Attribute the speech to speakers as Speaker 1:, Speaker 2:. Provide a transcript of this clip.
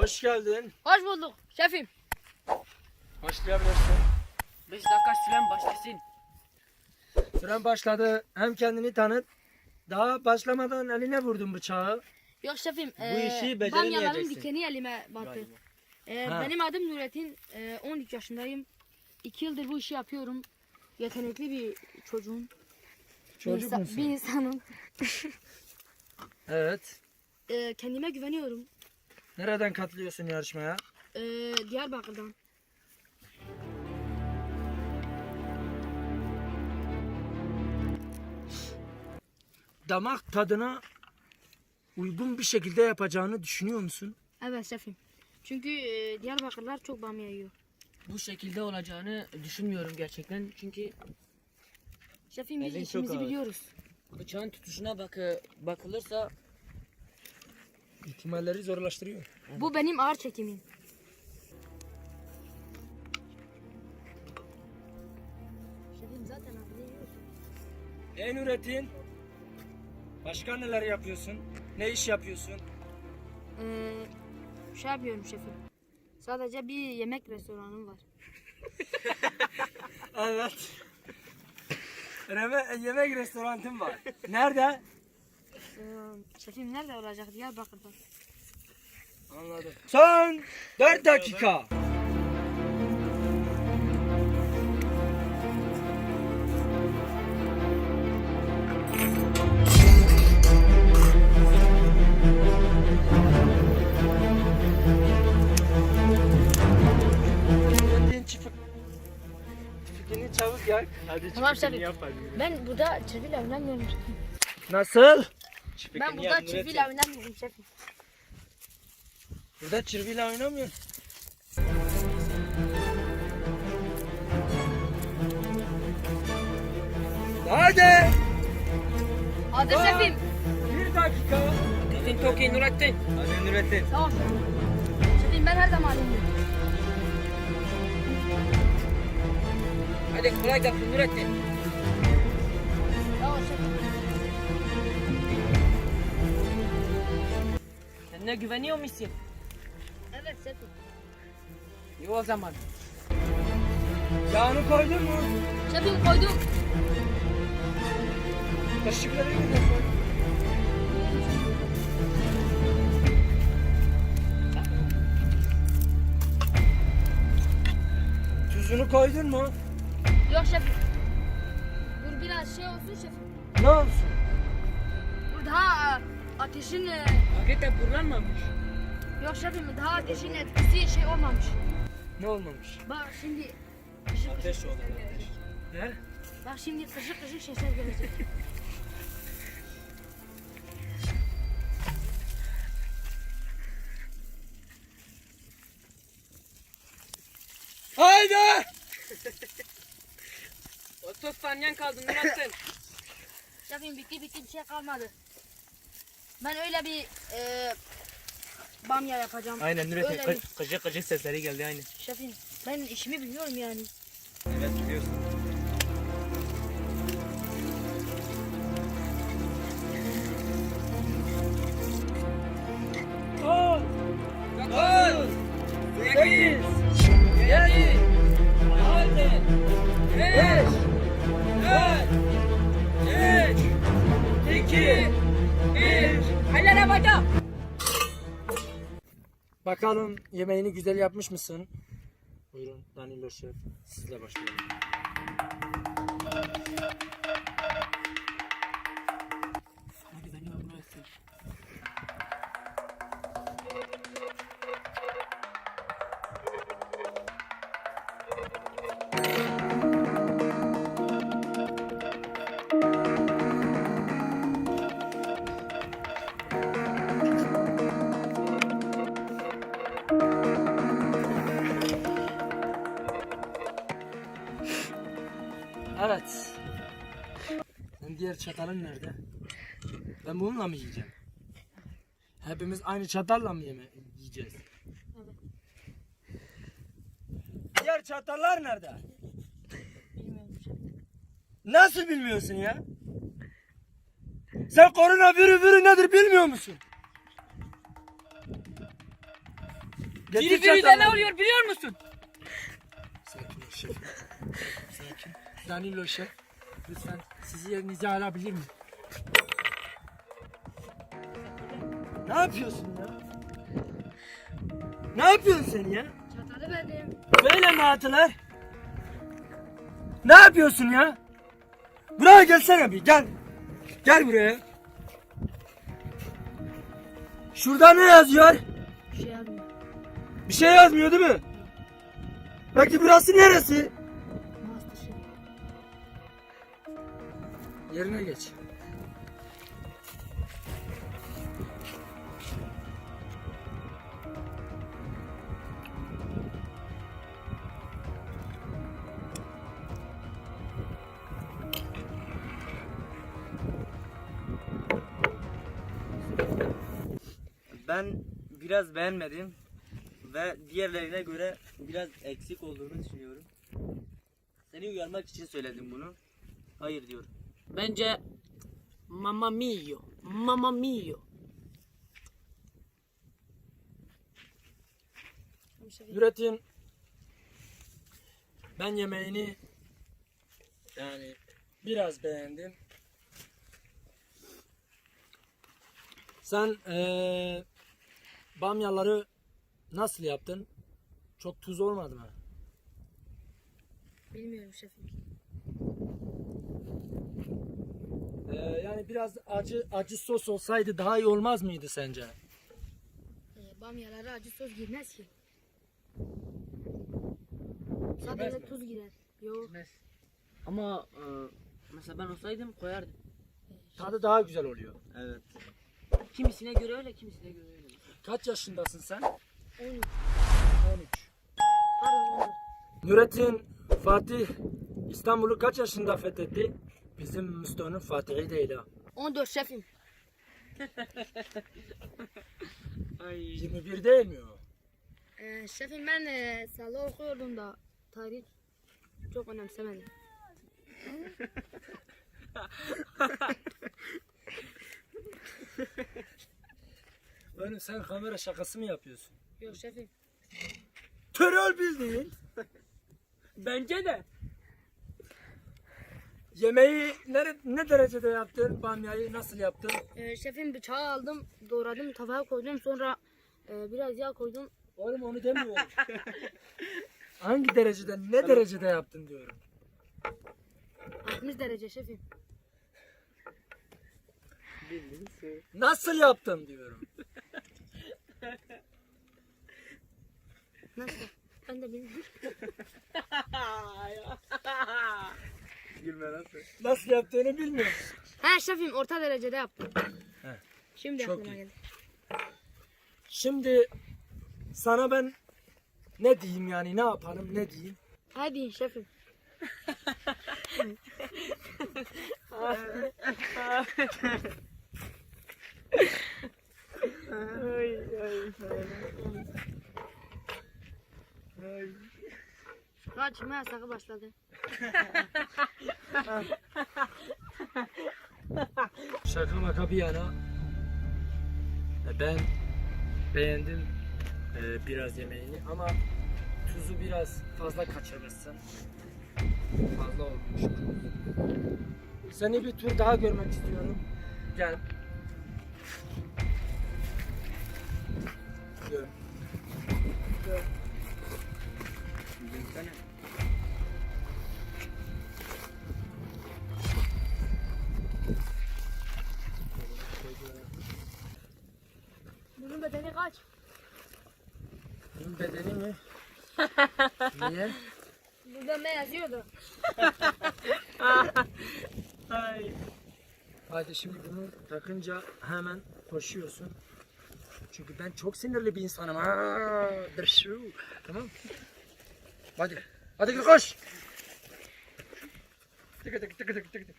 Speaker 1: Hoş geldin.
Speaker 2: Hoş bulduk şefim.
Speaker 1: Başlayabilirsin.
Speaker 3: 5 dakika süren başlasın.
Speaker 1: Süren başladı. Hem kendini tanıt. Daha başlamadan eline vurdun bıçağı.
Speaker 2: Yok şefim.
Speaker 1: Bu
Speaker 2: eee,
Speaker 1: işi
Speaker 2: Bamyaların
Speaker 1: beceremeyeceksin.
Speaker 2: dikeni elime battı. Eee,
Speaker 1: Ha.
Speaker 2: benim adım Nurettin. Eee 13 yaşındayım. 2 yıldır bu işi yapıyorum. Yetenekli bir çocuğum. Bir,
Speaker 1: Çocuk
Speaker 2: insa-
Speaker 1: musun?
Speaker 2: bir insanım.
Speaker 1: Evet.
Speaker 2: Eee, kendime güveniyorum.
Speaker 1: Nereden katılıyorsun yarışmaya?
Speaker 2: Eee, Diyarbakır'dan.
Speaker 1: Damak tadına uygun bir şekilde yapacağını düşünüyor musun?
Speaker 2: Evet şefim. Çünkü eee, Diyarbakırlar çok bamya yiyor.
Speaker 3: Bu şekilde olacağını düşünmüyorum gerçekten. Çünkü
Speaker 2: Şefim biz
Speaker 3: Elin çok
Speaker 2: işimizi
Speaker 3: ağır.
Speaker 2: biliyoruz.
Speaker 3: bıçağın tutuşuna bakı, bakılırsa
Speaker 1: İhtimalleri zorlaştırıyor.
Speaker 2: Bu benim ağır çekimim. Şefim zaten abi yiyorsun.
Speaker 1: En üretin. Başka neler yapıyorsun? Ne iş yapıyorsun?
Speaker 2: Ee, şey yapıyorum şefim. Sadece bir yemek restoranım var.
Speaker 1: Evet. Reme, yemek restoranım var. Nerede?
Speaker 2: Ee, şefim nerede olacak? Diyarbakır'da.
Speaker 1: Anladım. Son 4 dakika. Çabuk yak. Hadi
Speaker 2: Tamam şefim.
Speaker 1: yap hadi.
Speaker 2: Ben burada çiviyle oynamıyorum.
Speaker 1: Nasıl?
Speaker 2: Ben burada çiviyle oynamıyorum şefim.
Speaker 1: Burada çırpıyla oynamıyorsun. Hadi.
Speaker 2: Hadi
Speaker 1: Aa!
Speaker 2: şefim.
Speaker 1: Bir dakika.
Speaker 3: Çok iyi Nurettin.
Speaker 1: Hadi Nurettin.
Speaker 2: Ol şefim. Ben her zaman iyiyim.
Speaker 3: Hadi kolay gelsin Nurettin. Kendine güveniyor musun?
Speaker 2: Evet şefim.
Speaker 3: İyi o zaman.
Speaker 1: Yağını koydun mu?
Speaker 2: Şefim koydum.
Speaker 1: Kaşıkları koy? Tuzunu koydun mu?
Speaker 2: Yok şefim. Dur biraz şey olsun şefim.
Speaker 1: Ne olsun?
Speaker 2: Dur daha e, ateşin e,
Speaker 3: Pakete burlanmamış.
Speaker 2: yok şefim daha ateşin etkisi şey olmamış.
Speaker 1: Ne olmamış?
Speaker 2: Bak şimdi kışık
Speaker 1: Ateş
Speaker 2: kışık
Speaker 1: oldu, ateş.
Speaker 2: Bak şimdi kışık kışık sesler gelecek.
Speaker 1: Haydi!
Speaker 3: 30 saniyen kaldı Nurettin.
Speaker 2: Şefim bitti bitti bir şey kalmadı. Ben öyle bir e, bamya yapacağım.
Speaker 1: Aynen
Speaker 2: Öyle bir-
Speaker 1: Kıcı kıcı sesleri geldi aynı.
Speaker 2: Şefim ben işimi biliyorum yani.
Speaker 1: Bakalım yemeğini güzel yapmış mısın? Buyurun Danilo Şef. Sizle başlayalım. Evet. Sen diğer çatalın nerede? Ben bununla mı yiyeceğim? Hepimiz aynı çatalla mı yeme yiyeceğiz? Diğer çatallar nerede? Nasıl bilmiyorsun ya? Sen korona virü nedir bilmiyor musun? Getir
Speaker 3: Biri biri de
Speaker 1: çatalı.
Speaker 3: ne oluyor biliyor musun?
Speaker 1: Danilo şef. Lütfen sizi yerinize alabilir miyim? Ne yapıyorsun ya? Ne yapıyorsun sen ya?
Speaker 2: Çatalı verdim.
Speaker 1: Böyle mi atılır? Ne yapıyorsun ya? Buraya gelsene bir gel. Gel buraya. Şurada ne yazıyor?
Speaker 2: Bir şey yapmıyor.
Speaker 1: Bir şey yazmıyor değil mi? Peki burası neresi? Yerine geç.
Speaker 4: Ben biraz beğenmedim ve diğerlerine göre biraz eksik olduğunu düşünüyorum. Seni uyarmak için söyledim bunu. Hayır diyor.
Speaker 3: Bence Mamma mio. Mamma mio.
Speaker 1: Nurettin ben yemeğini yani biraz beğendim. Sen eee bamyaları nasıl yaptın? Çok tuz olmadı mı?
Speaker 2: Bilmiyorum şefim.
Speaker 1: Eee, yani biraz acı acı sos olsaydı daha iyi olmaz mıydı sence?
Speaker 2: Ee, bamyalara acı sos girmez ki. Sadece
Speaker 1: mi?
Speaker 2: tuz girer. Yok.
Speaker 3: Ama e, mesela ben olsaydım koyardım.
Speaker 1: Tadı daha güzel oluyor.
Speaker 4: Evet.
Speaker 3: Kimisine göre öyle, kimisine göre öyle.
Speaker 1: Kaç yaşındasın sen?
Speaker 2: 13.
Speaker 1: 13.
Speaker 2: Pardon 14.
Speaker 1: Nurettin Fatih İstanbul'u kaç yaşında fethetti? Bizim Müslümanın Fatih'i değil ha.
Speaker 2: 14 şefim.
Speaker 3: Ay.
Speaker 1: 21 değil mi o?
Speaker 2: Ee, şefim ben e, salla okuyordum da tarih çok önemsemedim.
Speaker 1: Oğlum sen kamera şakası mı yapıyorsun?
Speaker 2: Yok şefim.
Speaker 1: Terör bildiğin.
Speaker 3: Bence de.
Speaker 1: Yemeği ne, ne derecede yaptın? Bamyayı nasıl yaptın?
Speaker 2: Ee, şefim bıçağı aldım, doğradım, tavaya koydum. Sonra e, biraz yağ koydum.
Speaker 1: Oğlum onu demiyorum. Hangi derecede, ne derecede yaptın diyorum.
Speaker 2: 60 derece şefim.
Speaker 1: Nasıl yaptın diyorum.
Speaker 2: Nasıl? Ben de bilmiyorum.
Speaker 4: Gülme nasıl?
Speaker 1: Nasıl yaptığını bilmiyorum.
Speaker 2: Ha şefim orta derecede yaptım.
Speaker 1: He.
Speaker 2: Şimdi
Speaker 1: Çok
Speaker 2: aklıma
Speaker 1: iyi.
Speaker 2: geldi.
Speaker 1: Şimdi sana ben ne diyeyim yani ne yapalım ne diyeyim?
Speaker 2: Hadi şefim. Kaç yasağı başladı.
Speaker 1: Şaka maka bir yana e, ben beğendim e, biraz yemeğini ama tuzu biraz fazla kaçırmışsın. Fazla olmuş. Seni bir tur daha görmek istiyorum. Gel. Gel. Gel.
Speaker 4: Gülsene.
Speaker 1: Bedeni mi? Niye?
Speaker 2: Burada ne yazıyordu?
Speaker 1: Hadi şimdi bunu takınca hemen koşuyorsun. Çünkü ben çok sinirli bir insanım. Aa, dırşu. Tamam. Hadi. Hadi koş. Tıkı tıkı tıkı tıkı tıkı.